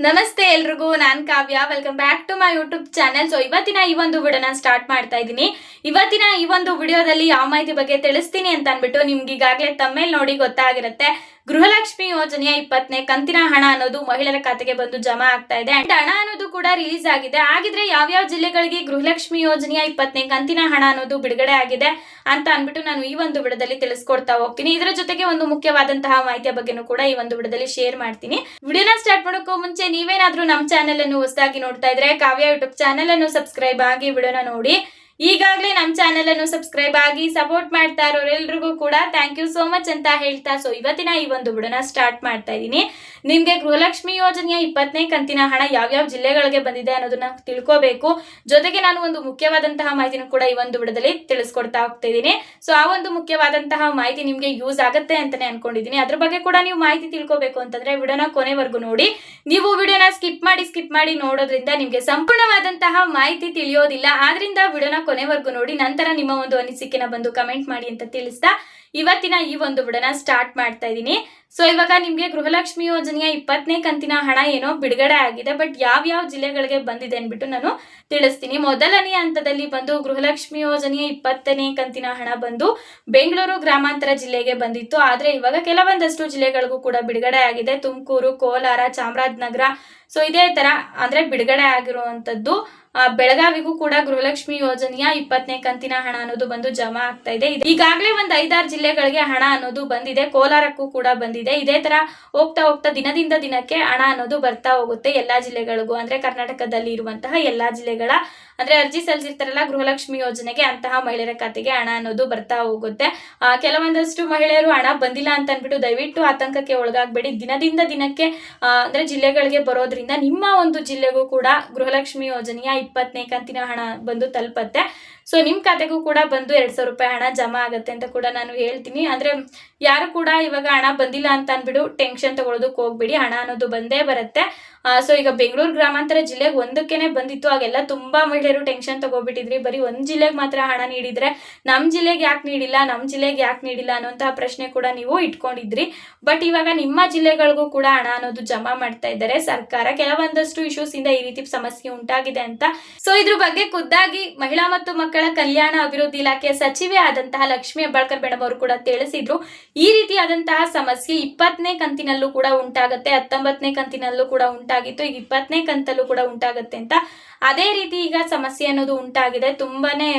ನಮಸ್ತೆ ಎಲ್ರಿಗೂ, ನಾನ್ Kavya. Welcome back to my YouTube channel so ಇವತ್ತಿನ ಈ ಒಂದು ವಿಡಿಯೋನ ಸ್ಟಾರ್ಟ್ ಮಾಡ್ತಾ ಇದ್ದೀನಿ. ಇವತ್ತಿನ ಈ ಒಂದು ವಿಡಿಯೋದಲ್ಲಿ ಯಾವ ಮಾಹಿತಿ ಬಗ್ಗೆ ತಿಳಿಸ್ತೀನಿ ಅಂತ ಅನ್ಬಿಟ್ಟು ನಿಮ್ಗೆ ಈಗಾಗಲೇ ತಮ್ಮೇಲೆ ನೋಡಿ ಗೊತ್ತಾಗಿರುತ್ತೆ. ಗೃಹಲಕ್ಷ್ಮಿ ಯೋಜನೆಯ ಇಪ್ಪತ್ತನೇ ಕಂತಿನ ಹಣ ಅನ್ನೋದು ಮಹಿಳೆಯರ ಖಾತೆಗೆ ಬಂದು ಜಮಾ ಆಗ್ತಾ ಇದೆ. ಅಂಡ್ ಹಣ ಅನ್ನೋದು ಕೂಡ ರಿಲೀಸ್ ಆಗಿದೆ. ಆಗಿದ್ರೆ ಯಾವ್ಯಾವ ಜಿಲ್ಲೆಗಳಿಗೆ ಗೃಹಲಕ್ಷ್ಮಿ ಯೋಜನೆಯ ಇಪ್ಪತ್ತನೇ ಕಂತಿನ ಹಣ ಅನ್ನೋದು ಬಿಡುಗಡೆ ಆಗಿದೆ ಅಂತ ಅನ್ಬಿಟ್ಟು ನಾನು ಈ ಒಂದು ವಿಡದಲ್ಲಿ ತಿಳಿಸ್ಕೊಡ್ತಾ ಹೋಗ್ತೀನಿ. ಇದರ ಜೊತೆಗೆ ಒಂದು ಮುಖ್ಯವಾದಂತಹ ಮಾಹಿತಿಯ ಬಗ್ಗೆನೂ ಕೂಡ ಈ ಒಂದು ವಿಡದಲ್ಲಿ ಶೇರ್ ಮಾಡ್ತೀನಿ. ವಿಡಿಯೋನ ಸ್ಟಾರ್ಟ್ ಮಾಡೋಕ್ಕೂ ಮುಂಚೆ ನೀವೇನಾದ್ರೂ ನಮ್ಮ ಚಾನೆಲ್ ಅನ್ನು ಹೊಸದಾಗಿ ನೋಡ್ತಾ ಇದ್ರೆ ಕಾವ್ಯ ಯೂಟ್ಯೂಬ್ ಚಾನೆಲ್ ಅನ್ನು ಸಬ್ಸ್ಕ್ರೈಬ್ ಆಗಿ ವಿಡಿಯೋನ ನೋಡಿ. ಈಗಾಗಲೇ ನಮ್ಮ ಚಾನೆಲ್ ಅನ್ನು ಸಬ್ಸ್ಕ್ರೈಬ್ ಆಗಿ ಸಪೋರ್ಟ್ ಮಾಡ್ತಾ ಇರೋರೆಲ್ರಿಗೂ ಕೂಡ ಥ್ಯಾಂಕ್ ಯು ಸೋ ಮಚ್ ಅಂತ ಹೇಳ್ತಾ ಸೊ ಇವತ್ತಿನ ಈ ಒಂದು ಬುಡನ ಸ್ಟಾರ್ಟ್ ಮಾಡ್ತಾ ಇದ್ದೀನಿ ನಿಮ್ಗೆ ಗೃಹಲಕ್ಷ್ಮಿ ಯೋಜನೆಯ ಇಪ್ಪತ್ತನೇ ಕಂತಿನ ಹಣ ಯಾವ್ಯಾವ ಜಿಲ್ಲೆಗಳಿಗೆ ಬಂದಿದೆ ಅನ್ನೋದನ್ನ ತಿಳ್ಕೋಬೇಕು. ಜೊತೆಗೆ ನಾನು ಒಂದು ಮುಖ್ಯವಾದಂತಹ ಮಾಹಿತಿನ ಕೂಡ ಈ ಒಂದು ಬುಡದಲ್ಲಿ ತಿಳಿಸ್ಕೊಡ್ತಾ ಹೋಗ್ತಾ ಇದ್ದೀನಿ ಸೊ ಆ ಒಂದು ಮುಖ್ಯವಾದಂತಹ ಮಾಹಿತಿ ನಿಮ್ಗೆ ಯೂಸ್ ಆಗುತ್ತೆ ಅಂತಾನೆ ಅನ್ಕೊಂಡಿದ್ದೀನಿ ಅದ್ರ ಬಗ್ಗೆ ಕೂಡ ನೀವು ಮಾಹಿತಿ ತಿಳ್ಕೋಬೇಕು ಅಂತಂದ್ರೆ ವಿಡಿಯೋನ ಕೊನೆವರೆಗೂ ನೋಡಿ. ನೀವು ವಿಡಿಯೋನ ಸ್ಕಿಪ್ ಮಾಡಿ ಸ್ಕಿಪ್ ಮಾಡಿ ನೋಡೋದ್ರಿಂದ ನಿಮಗೆ ಸಂಪೂರ್ಣವಾದಂತಹ ಮಾಹಿತಿ ತಿಳಿಯೋದಿಲ್ಲ. ಆದ್ರಿಂದ ವಿಡಿಯೋನ ಕೊನೆವರೆಗೂ ನೋಡಿ ನಂತರ ನಿಮ್ಮ ಒಂದು ಅನಿಸಿಕೆನ ಬಂದು ಕಮೆಂಟ್ ಮಾಡಿ ಅಂತ ತಿಳಿಸ್ತಾ ಇವತ್ತಿನ ಈ ಒಂದು ಬಿಡನ ಸ್ಟಾರ್ಟ್ ಮಾಡ್ತಾ ಇದ್ದೀನಿ. ಸೊ ಇವಾಗ ನಿಮಗೆ ಗೃಹಲಕ್ಷ್ಮಿ ಯೋಜನೆಯ ಇಪ್ಪತ್ತನೇ ಕಂತಿನ ಹಣ ಏನೋ ಬಿಡುಗಡೆ ಆಗಿದೆ ಬಟ್ ಯಾವ್ಯಾವ ಜಿಲ್ಲೆಗಳಿಗೆ ಬಂದಿದೆ ಅಂದ್ಬಿಟ್ಟು ನಾನು ತಿಳಿಸ್ತೀನಿ. ಮೊದಲನೇ ಹಂತದಲ್ಲಿ ಬಂದು ಗೃಹಲಕ್ಷ್ಮಿ ಯೋಜನೆಯ ಇಪ್ಪತ್ತನೇ ಕಂತಿನ ಹಣ ಬಂದು ಬೆಂಗಳೂರು ಗ್ರಾಮಾಂತರ ಜಿಲ್ಲೆಗೆ ಬಂದಿತ್ತು. ಆದರೆ ಇವಾಗ ಕೆಲವೊಂದಷ್ಟು ಜಿಲ್ಲೆಗಳಿಗೂ ಕೂಡ ಬಿಡುಗಡೆ ಆಗಿದೆ. ತುಮಕೂರು ಕೋಲಾರ ಚಾಮರಾಜನಗರ. ಸೊ ಇದೇ ತರ ಅಂದ್ರೆ ಬಿಡುಗಡೆ ಆಗಿರುವಂತದ್ದು. ಆ, ಬೆಳಗಾವಿಗೂ ಕೂಡ ಗೃಹಲಕ್ಷ್ಮಿ ಯೋಜನೆಯ ಇಪ್ಪತ್ತನೇ ಕಂತಿನ ಹಣ ಅನ್ನೋದು ಬಂದು ಜಮಾ ಆಗ್ತಾ ಇದೆ. ಈಗಾಗಲೇ ಒಂದು ಐದಾರು ಜಿಲ್ಲೆಗಳಿಗೆ ಹಣ ಅನ್ನೋದು ಬಂದಿದೆ. ಕೋಲಾರಕ್ಕೂ ಕೂಡ ಬಂದಿದೆ. ಇದೇ ತರ ಹೋಗ್ತಾ ಹೋಗ್ತಾ ದಿನದಿಂದ ದಿನಕ್ಕೆ ಹಣ ಅನ್ನೋದು ಬರ್ತಾ ಹೋಗುತ್ತೆ ಎಲ್ಲಾ ಜಿಲ್ಲೆಗಳಿಗೂ. ಅಂದ್ರೆ ಕರ್ನಾಟಕದಲ್ಲಿ ಇರುವಂತಹ ಎಲ್ಲಾ ಜಿಲ್ಲೆಗಳ, ಅಂದ್ರೆ ಅರ್ಜಿ ಸಲ್ಲಿಸಿರ್ತಾರಲ್ಲ ಗೃಹಲಕ್ಷ್ಮಿ ಯೋಜನೆಗೆ ಅಂತಹ ಮಹಿಳೆಯರ ಖಾತೆಗೆ ಹಣ ಅನ್ನೋದು ಬರ್ತಾ ಹೋಗುತ್ತೆ. ಕೆಲವೊಂದಷ್ಟು ಮಹಿಳೆಯರು ಹಣ ಬಂದಿಲ್ಲ ಅಂತ ಅನ್ಬಿಟ್ಟು ದಯವಿಟ್ಟು ಆತಂಕಕ್ಕೆ ಒಳಗಾಗಬೇಡಿ. ದಿನದಿಂದ ದಿನಕ್ಕೆ ಅಂದ್ರೆ ಜಿಲ್ಲೆಗಳಿಗೆ ಬರೋದ್ರಿಂದ ನಿಮ್ಮ ಒಂದು ಜಿಲ್ಲೆಗೂ ಕೂಡ ಗೃಹಲಕ್ಷ್ಮಿ ಯೋಜನೆಯ ಇಪ್ಪತ್ತನೇ ಕಂತಿನ ಹಣ ಬಂದು ತಲುಪತ್ತೆ. ಸೊ ನಿಮ್ಮ ಖಾತೆಗೂ ಕೂಡ ಬಂದು ಎರಡ್ ಸಾವಿರ ರೂಪಾಯಿ ಹಣ ಜಮಾ ಆಗುತ್ತೆ ಅಂತ ಕೂಡ ನಾನು ಹೇಳ್ತೀನಿ. ಅಂದ್ರೆ ಯಾರು ಕೂಡ ಇವಾಗ ಹಣ ಬಂದಿಲ್ಲ ಅಂತ ಅಂದ್ಬಿಡು ಟೆನ್ಷನ್ ತಗೊಳ್ಳೋದಕ್ಕೆ ಹೋಗ್ಬಿಡಿ. ಹಣ ಅನ್ನೋದು ಬಂದೇ ಬರುತ್ತೆ. ಸೊ ಈಗ ಬೆಂಗಳೂರು ಗ್ರಾಮಾಂತರ ಜಿಲ್ಲೆಗೆ ಒಂದಕ್ಕೇನೆ ಬಂದಿತ್ತು. ಆಗೆಲ್ಲ ತುಂಬಾ ಮಹಿಳೆಯರು ಟೆನ್ಷನ್ ತಗೋಬಿಟ್ಟಿದ್ರಿ. ಬರೀ ಒಂದ್ ಜಿಲ್ಲೆಗೆ ಮಾತ್ರ ಹಣ ನೀಡಿದ್ರೆ ನಮ್ಮ ಜಿಲ್ಲೆಗೆ ಯಾಕೆ ನೀಡಿಲ್ಲ ನಮ್ಮ ಜಿಲ್ಲೆಗೆ ಯಾಕೆ ನೀಡಿಲ್ಲ ಅನ್ನೋಂತಹ ಪ್ರಶ್ನೆ ಕೂಡ ನೀವು ಇಟ್ಕೊಂಡಿದ್ರಿ. ಬಟ್ ಇವಾಗ ನಿಮ್ಮ ಜಿಲ್ಲೆಗಳಿಗೂ ಕೂಡ ಹಣ ಅನ್ನೋದು ಜಮಾ ಮಾಡ್ತಾ ಇದ್ದಾರೆ. ಸರ್ಕಾರ ಕೆಲವೊಂದಷ್ಟು ಇಶ್ಯೂಸ್ ಇಂದ ಈ ರೀತಿ ಸಮಸ್ಯೆ ಉಂಟಾಗಿದೆ ಅಂತ. ಸೊ ಇದ್ರ ಬಗ್ಗೆ ಖುದ್ದಾಗಿ ಮಹಿಳಾ ಮತ್ತು ಮಕ್ಕಳ ಕಲ್ಯಾಣ ಅಭಿವೃದ್ಧಿ ಇಲಾಖೆಯ ಸಚಿವೆ ಆದಂತಹ ಲಕ್ಷ್ಮಿ ಹೆಬ್ಬಾಳ್ಕರ್ ಮೇಡಮ್ ಅವರು ಕೂಡ ತಿಳಿಸಿದ್ರು. ಈ ರೀತಿಯಾದಂತಹ ಸಮಸ್ಯೆ ಇಪ್ಪತ್ತನೇ ಕಂತಿನಲ್ಲೂ ಕೂಡ ಉಂಟಾಗುತ್ತೆ, ಹತ್ತೊಂಬತ್ತನೇ ಕಂತಿನಲ್ಲೂ ಕೂಡ ಉಂಟಾಗಿತ್ತು, ಈಗ ಇಪ್ಪತ್ತನೇ ಕಂತಲ್ಲೂ ಕೂಡ ಉಂಟಾಗತ್ತೆ ಅಂತ. ಅದೇ ರೀತಿ ಈಗ ಸಮಸ್ಯೆ ಅನ್ನೋದು ಉಂಟಾಗಿದೆ. ತುಂಬಾನೇ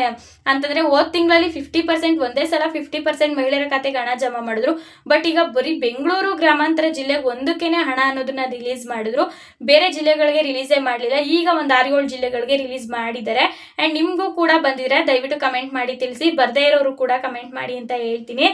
ಅಂತಂದ್ರೆ ಹೋದ್ ತಿಂಗಳಲ್ಲಿ ಫಿಫ್ಟಿ ಪರ್ಸೆಂಟ್ ಒಂದೇ ಸಲ ಫಿಫ್ಟಿ ಪರ್ಸೆಂಟ್ ಮಹಿಳೆಯರ ಖಾತೆಗೆ ಹಣ ಜಮಾ ಮಾಡಿದ್ರು. ಬಟ್ ಈಗ ಬರೀ ಬೆಂಗಳೂರು ಗ್ರಾಮಾಂತರ ಜಿಲ್ಲೆಗೆ ಒಂದಕ್ಕೇನೆ ಹಣ ಅನ್ನೋದನ್ನ ರಿಲೀಸ್ ಮಾಡಿದ್ರು. ಬೇರೆ ಜಿಲ್ಲೆಗಳಿಗೆ ರಿಲೀಸೇ ಮಾಡಲಿಲ್ಲ. ಈಗ ಒಂದು ಆರು ಏಳು ಜಿಲ್ಲೆಗಳಿಗೆ ರಿಲೀಸ್ ಮಾಡಿದ್ದಾರೆ. ಅಂಡ್ ನಿಮಗೂ ಕೂಡ ಬಂದಿದ್ರೆ ದಯವಿಟ್ಟು ಕಮೆಂಟ್ ಮಾಡಿ ತಿಳಿಸಿ. ಬರ್ದೇ ಇರೋರು ಕೂಡ ಕಮೆಂಟ್ ಮಾಡಿ ಅಂತ ಹೇಳ್ತೀನಿ.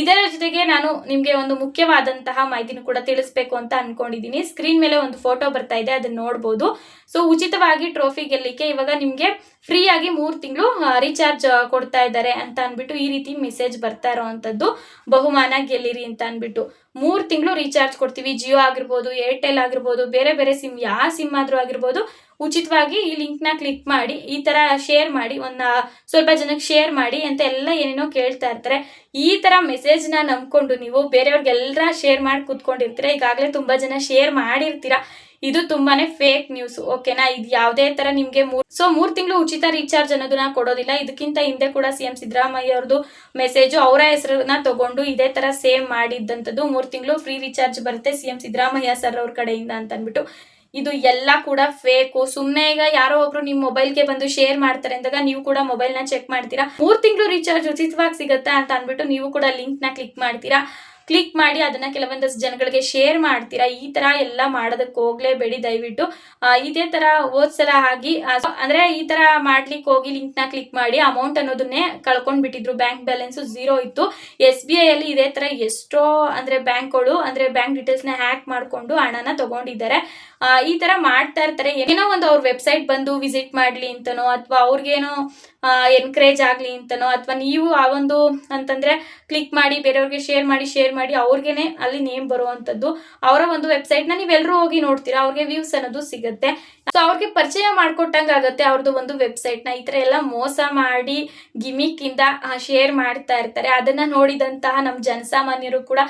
ಇದರ ಜೊತೆಗೆ ನಾನು ನಿಮಗೆ ಒಂದು ಮುಖ್ಯವಾದಂತಹ ಮಾಹಿತಿನೂ ಕೂಡ ತಿಳಿಸ್ಬೇಕು ಅಂತ ಅನ್ಕೊಂಡಿದ್ದೀನಿ ಸ್ಕ್ರೀನ್ ಮೇಲೆ ಒಂದು ಫೋಟೋ ಬರ್ತಾ ಇದೆ, ಅದನ್ನ ನೋಡ್ಬೋದು. ಸೊ ಉಚಿತವಾಗಿ ಟ್ರೋಫಿ ಗೆಲ್ಲಿಕ್ಕೆ ಇವಾಗ ನಿಮಗೆ ಫ್ರೀ ಆಗಿ ಮೂರು ತಿಂಗಳು ರೀಚಾರ್ಜ್ ಕೊಡ್ತಾ ಇದ್ದಾರೆ ಅಂತ ಅನ್ಬಿಟ್ಟು ಈ ರೀತಿ ಮೆಸೇಜ್ ಬರ್ತಾ ಇರೋವಂಥದ್ದು ಬಹುಮಾನ ಗೆಲ್ಲಿರಿ ಅಂತ ಅನ್ಬಿಟ್ಟು. ಮೂರು ತಿಂಗಳು ರೀಚಾರ್ಜ್ ಕೊಡ್ತೀವಿ. ಜಿಯೋ ಆಗಿರ್ಬೋದು ಏರ್ಟೆಲ್ ಆಗಿರ್ಬೋದು, ಬೇರೆ ಬೇರೆ ಸಿಮ್ ಯಾವ ಸಿಮ್ ಆದ್ರೂ ಆಗಿರ್ಬೋದು. ಉಚಿತವಾಗಿ ಈ ಲಿಂಕ್ನ ಕ್ಲಿಕ್ ಮಾಡಿ, ಈ ತರ ಶೇರ್ ಮಾಡಿ, ಒಂದು ಸ್ವಲ್ಪ ಜನಕ್ಕೆ ಶೇರ್ ಮಾಡಿ ಅಂತ ಎಲ್ಲ ಏನೇನೋ ಕೇಳ್ತಾ ಇರ್ತಾರೆ. ಈ ತರ ಮೆಸೇಜ್ನ ನಂಬ್ಕೊಂಡು ನೀವು ಬೇರೆಯವ್ರಿಗೆಲ್ಲ ಶೇರ್ ಮಾಡಿ ಕೂತ್ಕೊಂಡಿರ್ತೀರ. ಈಗಾಗಲೇ ತುಂಬಾ ಜನ ಶೇರ್ ಮಾಡಿರ್ತೀರಾ. ಇದು ತುಂಬಾನೇ ಫೇಕ್ ನ್ಯೂಸ್ ಓಕೆನಾ ಇದು ಯಾವುದೇ ತರ ನಿಮ್ಗೆ ಸೊ ಮೂರ್ ತಿಂಗಳು ಉಚಿತ ರೀಚಾರ್ಜ್ ಅನ್ನೋದನ್ನ ಕೊಡೋದಿಲ್ಲ. ಇದಕ್ಕಿಂತ ಹಿಂದೆ ಕೂಡ ಸಿ ಎಂ ಸಿದ್ದರಾಮಯ್ಯ ಅವ್ರದ್ದು ಮೆಸೇಜು ಅವರ ಹೆಸರನ್ನ ತಗೊಂಡು ಇದೇ ತರ ಸೇವ್ ಮಾಡಿದ್ದಂಥದ್ದು ಮೂರ್ ತಿಂಗಳು ಫ್ರೀ ರೀಚಾರ್ಜ್ ಬರುತ್ತೆ ಸಿ ಎಂ ಸಿದ್ದರಾಮಯ್ಯ ಸರ್ ಅವ್ರ ಕಡೆಯಿಂದ ಅಂತ ಅಂದ್ಬಿಟ್ಟು ಇದು ಎಲ್ಲ ಕೂಡ ಫೇಕು ಸುಮ್ಮನೆ ಈಗ ಯಾರೋ ಒಬ್ರು ನಿಮ್ಮ ಮೊಬೈಲ್ಗೆ ಬಂದು ಶೇರ್ ಮಾಡ್ತಾರೆ ಅಂದಾಗ ನೀವು ಕೂಡ ಮೊಬೈಲ್ನ ಚೆಕ್ ಮಾಡ್ತೀರಾ? ಮೂರ್ ತಿಂಗಳು ರೀಚಾರ್ಜ್ ಉಚಿತವಾಗಿ ಸಿಗುತ್ತಾ ಅಂತ ಅಂದ್ಬಿಟ್ಟು ನೀವು ಕೂಡ ಲಿಂಕ್ನ ಕ್ಲಿಕ್ ಮಾಡ್ತೀರಾ? ಕ್ಲಿಕ್ ಮಾಡಿ ಅದನ್ನ ಕೆಲವೊಂದಷ್ಟು ಜನಗಳಿಗೆ ಶೇರ್ ಮಾಡ್ತೀರಾ? ಈ ತರ ಎಲ್ಲ ಮಾಡೋದಕ್ಕೆ ಹೋಗ್ಲೇಬೇಡಿ ದಯವಿಟ್ಟು. ಇದೇ ತರ ಓದ್ಸಲ ಆಗಿ ಅಂದ್ರೆ ಈ ತರ ಮಾಡ್ಲಿಕ್ಕೆ ಹೋಗಿ ಲಿಂಕ್ನ ಕ್ಲಿಕ್ ಮಾಡಿ ಅಮೌಂಟ್ ಅನ್ನೋದನ್ನೇ ಕಳ್ಕೊಂಡ್ ಬಿಟ್ಟಿದ್ರು. ಬ್ಯಾಂಕ್ ಬ್ಯಾಲೆನ್ಸ್ ಝೀರೋ ಇತ್ತು. ಎಸ್ ಬಿ ಐ ಅಲ್ಲಿ ಇದೇ ತರ ಎಷ್ಟೋ, ಅಂದ್ರೆ ಬ್ಯಾಂಕ್ಗಳು ಅಂದ್ರೆ ಬ್ಯಾಂಕ್ ಡೀಟೇಲ್ಸ್ನ ಹ್ಯಾಕ್ ಮಾಡ್ಕೊಂಡು ಹಣನ ತಗೊಂಡಿದ್ದಾರೆ. ಈ ತರ ಮಾಡ್ತಾ ಇರ್ತಾರೆ. ಏನೋ ಒಂದು ಅವ್ರ ವೆಬ್ಸೈಟ್ ಬಂದು ವಿಸಿಟ್ ಮಾಡ್ಲಿ ಅಂತನೋ, ಅಥವಾ ಅವ್ರಿಗೇನೋ ಎನ್ಕರೇಜ್ ಆಗ್ಲಿ ಅಂತನೋ, ಅಥವಾ ನೀವು ಆ ಒಂದು ಅಂತಂದ್ರೆ ಕ್ಲಿಕ್ ಮಾಡಿ, ಬೇರೆಯವ್ರಿಗೆ ಶೇರ್ ಮಾಡಿ ಶೇರ್ ಮಾಡಿ, ಅವ್ರಿಗೇನೆ ಅಲ್ಲಿ ನೇಮ್ ಬರುವಂಥದ್ದು, ಅವರ ಒಂದು ವೆಬ್ಸೈಟ್ನ ನೀವೆಲ್ಲರೂ ಹೋಗಿ ನೋಡ್ತೀರಾ, ಅವ್ರಿಗೆ ವ್ಯೂಸ್ ಅನ್ನೋದು ಸಿಗುತ್ತೆ. ಸೊ ಅವ್ರಿಗೆ ಪರಿಚಯ ಮಾಡ್ಕೊಟ್ಟಂಗೆ ಆಗುತ್ತೆ ಅವ್ರದ್ದು ಒಂದು ವೆಬ್ಸೈಟ್ನ ಈ ಥರ ಎಲ್ಲ ಮೋಸ ಮಾಡಿ ಗಿಮಿಕ್ ಇಂದ ಶೇರ್ ಮಾಡ್ತಾ ಇರ್ತಾರೆ. ಅದನ್ನ ನೋಡಿದಂತಹ ನಮ್ಮ ಜನಸಾಮಾನ್ಯರು ಕೂಡ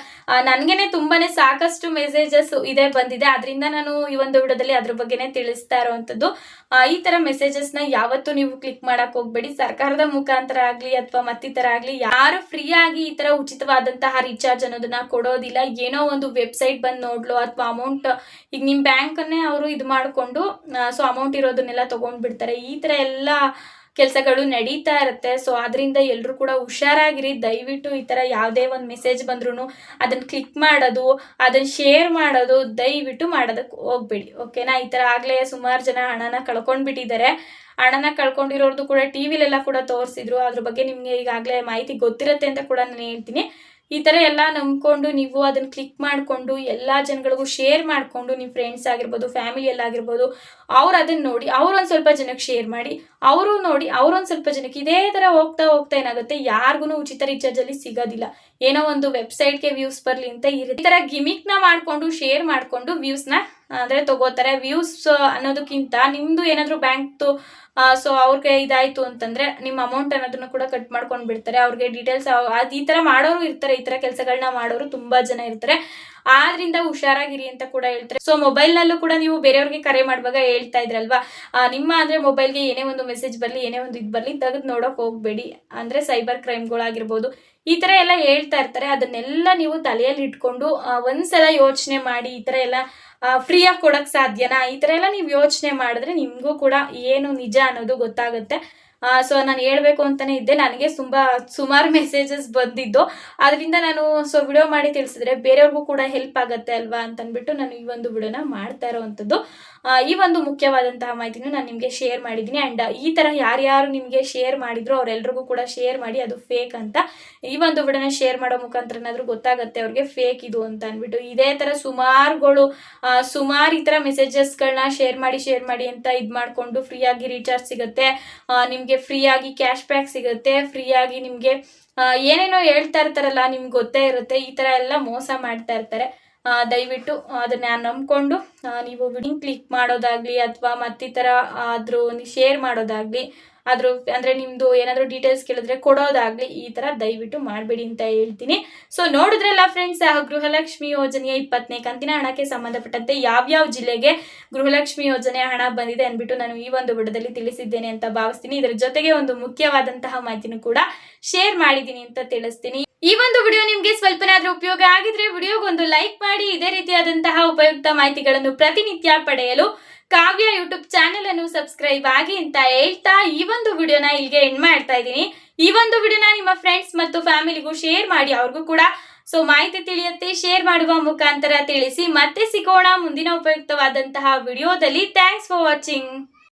ನನಗೇನೆ ತುಂಬಾನೇ ಸಾಕಷ್ಟು ಮೆಸೇಜಸ್ ಇದೆ ಬಂದಿದೆ. ಅದರಿಂದ ನಾನು ಈ ಒಂದು ವಿಡಿಯೋದಲ್ಲಿ ಅದ್ರ ಬಗ್ಗೆನೇ ತಿಳಿಸ್ತಾ ಇರುವಂತದ್ದು ಆ, ಈ ತರ ಮೆಸೇಜಸ್ನ ಯಾವತ್ತೂ ನೀವು ಕ್ಲಿಕ್ ಮಾಡಕ್ ಹೋಗ್ಬೇಡಿ. ಸರ್ಕಾರದ ಮುಖಾಂತರ ಆಗ್ಲಿ ಅಥವಾ ಮತ್ತಿತರ ಆಗ್ಲಿ ಯಾರು ಫ್ರೀ ಆಗಿ ಈ ತರ ಉಚಿತವಾದಂತಹ ರೀಚಾರ್ಜ್ ಅನ್ನೋದನ್ನ ಕೊಡೋದಿಲ್ಲ. ಏನೋ ಒಂದು ವೆಬ್ಸೈಟ್ ಬಂದು ನೋಡ್ಲು ಅಥವಾ ಅಮೌಂಟ್ ಈಗ ನಿಮ್ಮ ಬ್ಯಾಂಕನ್ನೇ ಅವರು ಇದು ಮಾಡಿಕೊಂಡು ಸೊ ಅಮೌಂಟ್ ಇರೋದನ್ನೆಲ್ಲ ತಗೊಂಡ್ ಬಿಡ್ತಾರೆ. ಈ ಥರ ಎಲ್ಲ ಕೆಲಸಗಳು ನಡೀತಾ ಇರುತ್ತೆ. ಸೊ ಅದರಿಂದ ಎಲ್ಲರೂ ಕೂಡ ಹುಷಾರಾಗಿರಿ. ದಯವಿಟ್ಟು ಈ ಥರ ಯಾವುದೇ ಒಂದು ಮೆಸೇಜ್ ಬಂದ್ರೂ ಅದನ್ನು ಕ್ಲಿಕ್ ಮಾಡೋದು ಅದನ್ನು ಶೇರ್ ಮಾಡೋದು, ದಯವಿಟ್ಟು ಮಾಡೋದಕ್ಕೆ ಹೋಗ್ಬೇಡಿ. ಓಕೆನಾ ಈ ಥರ ಆಗಲೇ ಸುಮಾರು ಜನ ಹಣನ ಕಳ್ಕೊಂಡ್ಬಿಟ್ಟಿದ್ದಾರೆ. ಹಣನ ಕಳ್ಕೊಂಡಿರೋರ್ದು ಕೂಡ ಟಿ ವಿಲೆಲ್ಲ ಕೂಡ ತೋರಿಸಿದ್ರು. ಅದ್ರ ಬಗ್ಗೆ ನಿಮಗೆ ಈಗಾಗಲೇ ಮಾಹಿತಿ ಗೊತ್ತಿರುತ್ತೆ ಅಂತ ಕೂಡ ನಾನು ಹೇಳ್ತೀನಿ. ಈ ಥರ ಎಲ್ಲ ನಂಬ್ಕೊಂಡು ನೀವು ಅದನ್ನು ಕ್ಲಿಕ್ ಮಾಡಿಕೊಂಡು ಎಲ್ಲ ಜನಗಳಿಗೂ ಶೇರ್ ಮಾಡಿಕೊಂಡು ನಿಮ್ಮ ಫ್ರೆಂಡ್ಸ್ ಆಗಿರ್ಬೋದು ಫ್ಯಾಮಿಲಿಯಲ್ಲಾಗಿರ್ಬೋದು ಅವ್ರು ಅದನ್ನು ನೋಡಿ ಅವ್ರೊಂದು ಸ್ವಲ್ಪ ಜನಕ್ಕೆ ಶೇರ್ ಮಾಡಿ, ಅವರು ನೋಡಿ ಅವ್ರೊಂದು ಸ್ವಲ್ಪ ಜನಕ್ಕೆ ಇದೇ ಥರ ಹೋಗ್ತಾ ಹೋಗ್ತಾ ಏನಾಗುತ್ತೆ ಯಾರಿಗೂ ಉಚಿತ ರೀಚಾರ್ಜಲ್ಲಿ ಸಿಗೋದಿಲ್ಲ. ಏನೋ ಒಂದು ವೆಬ್ಸೈಟ್ಗೆ ವ್ಯೂಸ್ ಬರಲಿ ಅಂತ ಈ ಥರ ಗಿಮಿಕ್ನ ಮಾಡಿಕೊಂಡು ಶೇರ್ ಮಾಡಿಕೊಂಡು ವ್ಯೂಸ್ನ ಅಂದರೆ ತಗೋತಾರೆ. ವ್ಯೂಸ್ ಅನ್ನೋದಕ್ಕಿಂತ ನಿಮ್ಮದು ಏನಾದರೂ ಬ್ಯಾಂಕ್ದು ಸೊ ಅವ್ರಿಗೆ ಇದಾಯಿತು ಅಂತಂದ್ರೆ ನಿಮ್ಮ ಅಮೌಂಟ್ ಅನ್ನೋದನ್ನು ಕೂಡ ಕಟ್ ಮಾಡ್ಕೊಂಡು ಬಿಡ್ತಾರೆ ಅವ್ರಿಗೆ ಡೀಟೇಲ್ಸ್ ಅದು ಈ ತರ ಮಾಡೋರು ಇರ್ತಾರೆ. ಈ ತರ ಕೆಲಸಗಳನ್ನ ಮಾಡೋರು ತುಂಬಾ ಜನ ಇರ್ತಾರೆ. ಆದ್ರಿಂದ ಹುಷಾರಾಗಿರಿ ಅಂತ ಕೂಡ ಹೇಳ್ತಾರೆ. ಸೊ ಮೊಬೈಲ್ನಲ್ಲೂ ಕೂಡ ನೀವು ಬೇರೆಯವ್ರಿಗೆ ಕರೆ ಮಾಡುವಾಗ ಹೇಳ್ತಾ ಇದ್ರಲ್ವಾ? ನಿಮ್ಮ ನಿಮ್ಮ ಮೊಬೈಲ್ ಮೊಬೈಲ್ಗೆ ಏನೇ ಒಂದು ಮೆಸೇಜ್ ಬರ್ಲಿ, ಏನೇ ಒಂದು ಇದು ಬರ್ಲಿ, ತೆಗೆದು ನೋಡೋಕೆ ಹೋಗಬೇಡಿ. ಅಂದ್ರೆ ಸೈಬರ್ ಕ್ರೈಮ್ಗಳಾಗಿರ್ಬೋದು ಈ ತರ ಎಲ್ಲ ಹೇಳ್ತಾ ಇರ್ತಾರೆ. ಅದನ್ನೆಲ್ಲ ನೀವು ತಲೆಯಲ್ಲಿ ಇಟ್ಕೊಂಡು ಒಂದ್ಸಲ ಯೋಚನೆ ಮಾಡಿ ಈ ತರ ಎಲ್ಲ ಫ್ರೀಯಾಗಿ ಕೊಡೋಕ್ಕೆ ಸಾಧ್ಯನಾ? ಈ ಥರ ಎಲ್ಲ ನೀವು ಯೋಚನೆ ಮಾಡಿದ್ರೆ ನಿಮಗೂ ಕೂಡ ಏನು ನಿಜ ಅನ್ನೋದು ಗೊತ್ತಾಗುತ್ತೆ. ಸೊ ನಾನು ಹೇಳಬೇಕು ಅಂತಾನೆ ಇದ್ದೆ. ನನಗೆ ತುಂಬ ಸುಮಾರು ಮೆಸೇಜಸ್ ಬಂದಿದ್ದು. ಅದರಿಂದ ನಾನು ಸೊ ವಿಡಿಯೋ ಮಾಡಿ ತಿಳಿಸಿದ್ರೆ ಬೇರೆಯವ್ರಿಗೂ ಕೂಡ ಹೆಲ್ಪ್ ಆಗುತ್ತೆ ಅಲ್ವಾ ಅಂತಂದ್ಬಿಟ್ಟು ನಾನು ಈ ಒಂದು ವಿಡಿಯೋನ ಮಾಡ್ತಾ ಇರೋವಂಥದ್ದು. ಈ ಒಂದು ಮುಖ್ಯವಾದಂತಹ ಮಾಹಿತಿನೂ ನಾನು ನಿಮಗೆ ಶೇರ್ ಮಾಡಿದ್ದೀನಿ. ಆ್ಯಂಡ್ ಈ ಥರ ಯಾರ್ಯಾರು ನಿಮಗೆ ಶೇರ್ ಮಾಡಿದ್ರು ಅವರೆಲ್ಲರಿಗೂ ಕೂಡ ಶೇರ್ ಮಾಡಿ, ಅದು ಫೇಕ್ ಅಂತ. ಈ ಒಂದು ವಿಡಿಯೋನ ಶೇರ್ ಮಾಡೋ ಮುಖಾಂತರ ಏನಾದರೂ ಗೊತ್ತಾಗುತ್ತೆ ಅವ್ರಿಗೆ ಫೇಕ್ ಇದು ಅಂತ ಅಂದ್ಬಿಟ್ಟು ಇದೇ ಥರ ಸುಮಾರುಗಳು ಸುಮಾರು ಈ ಥರ ಮೆಸೇಜಸ್ಗಳನ್ನ ಶೇರ್ ಮಾಡಿ ಶೇರ್ ಮಾಡಿ ಅಂತ ಇದು ಮಾಡಿಕೊಂಡು ಫ್ರೀಯಾಗಿ ರೀಚಾರ್ಜ್ ಸಿಗುತ್ತೆ. ನಿಮಗೆ ಫ್ರೀಯಾಗಿ ಕ್ಯಾಶ್ ಬ್ಯಾಕ್ ಸಿಗುತ್ತೆ. ಫ್ರೀಯಾಗಿ ನಿಮಗೆ ಏನೇನೋ ಹೇಳ್ತಾ ಇರ್ತಾರಲ್ಲ, ನಿಮ್ಗೆ ಗೊತ್ತೇ ಇರುತ್ತೆ. ಈ ಥರ ಎಲ್ಲ ಮೋಸ ಮಾಡ್ತಾ ಇರ್ತಾರೆ. ದಯವಿಟ್ಟು ಅದನ್ನ ನಂಬಿಕೊಂಡು ನೀವು ವಿಡಿಯೋ ಕ್ಲಿಕ್ ಮಾಡೋದಾಗ್ಲಿ ಅಥವಾ ಮತ್ತಿತರ ಆದ್ರು ಶೇರ್ ಮಾಡೋದಾಗ್ಲಿ ಅದ್ರ ಅಂದರೆ ನಿಮ್ಮದು ಏನಾದರೂ ಡೀಟೇಲ್ಸ್ ಕೇಳಿದ್ರೆ ಕೊಡೋದಾಗ್ಲಿ ಈ ಥರ ದಯವಿಟ್ಟು ಮಾಡಬೇಡಿ ಅಂತ ಹೇಳ್ತೀನಿ. ಸೊ ನೋಡಿದ್ರಲ್ಲ ಫ್ರೆಂಡ್ಸ್ ಗೃಹಲಕ್ಷ್ಮಿ ಯೋಜನೆಯ ಇಪ್ಪತ್ತನೇ ಕಂತಿನ ಹಣಕ್ಕೆ ಸಂಬಂಧಪಟ್ಟಂತೆ ಯಾವ್ಯಾವ ಜಿಲ್ಲೆಗೆ ಗೃಹಲಕ್ಷ್ಮಿ ಯೋಜನೆ ಹಣ ಬಂದಿದೆ ಅಂದ್ಬಿಟ್ಟು ನಾನು ಈ ಒಂದು ಬಿಡದಲ್ಲಿ ತಿಳಿಸಿದ್ದೇನೆ ಅಂತ ಭಾವಿಸ್ತೀನಿ. ಇದರ ಜೊತೆಗೆ ಒಂದು ಮುಖ್ಯವಾದಂತಹ ಮಾಹಿತಿನೂ ಕೂಡ ಶೇರ್ ಮಾಡಿದ್ದೀನಿ ಅಂತ ತಿಳಿಸ್ತೀನಿ. ಈ ಒಂದು ವಿಡಿಯೋ ನಿಮಗೆ ಸ್ವಲ್ಪನಾದ್ರೂ ಉಪಯೋಗ ಆಗಿದ್ರೆ ವಿಡಿಯೋಗೊಂದು ಲೈಕ್ ಮಾಡಿ, ಇದೇ ರೀತಿಯಾದಂತಹ ಉಪಯುಕ್ತ ಮಾಹಿತಿಗಳನ್ನು ಪ್ರತಿನಿತ್ಯ ಪಡೆಯಲು ಕಾವ್ಯ ಯೂಟ್ಯೂಬ್ ಚಾನೆಲ್ ಅನ್ನು ಸಬ್ಸ್ಕ್ರೈಬ್ ಆಗಿ ಅಂತ ಹೇಳ್ತಾ ಈ ಒಂದು ವಿಡಿಯೋನ ಇಲ್ಲಿಗೆ ಎಂಡ್ ಮಾಡ್ತಾ ಇದ್ದೀನಿ. ಈ ಒಂದು ವಿಡಿಯೋನ ನಿಮ್ಮ ಫ್ರೆಂಡ್ಸ್ ಮತ್ತು ಫ್ಯಾಮಿಲಿಗೂ ಶೇರ್ ಮಾಡಿ, ಅವ್ರಿಗೂ ಕೂಡ. ಸೊ ಮಾಹಿತಿ ತಿಳಿಯುತ್ತೆ ಶೇರ್ ಮಾಡುವ ಮುಖಾಂತರ ತಿಳಿಸಿ. ಮತ್ತೆ ಸಿಗೋಣ ಮುಂದಿನ ಉಪಯುಕ್ತವಾದಂತಹ ವಿಡಿಯೋದಲ್ಲಿ. Thanks for watching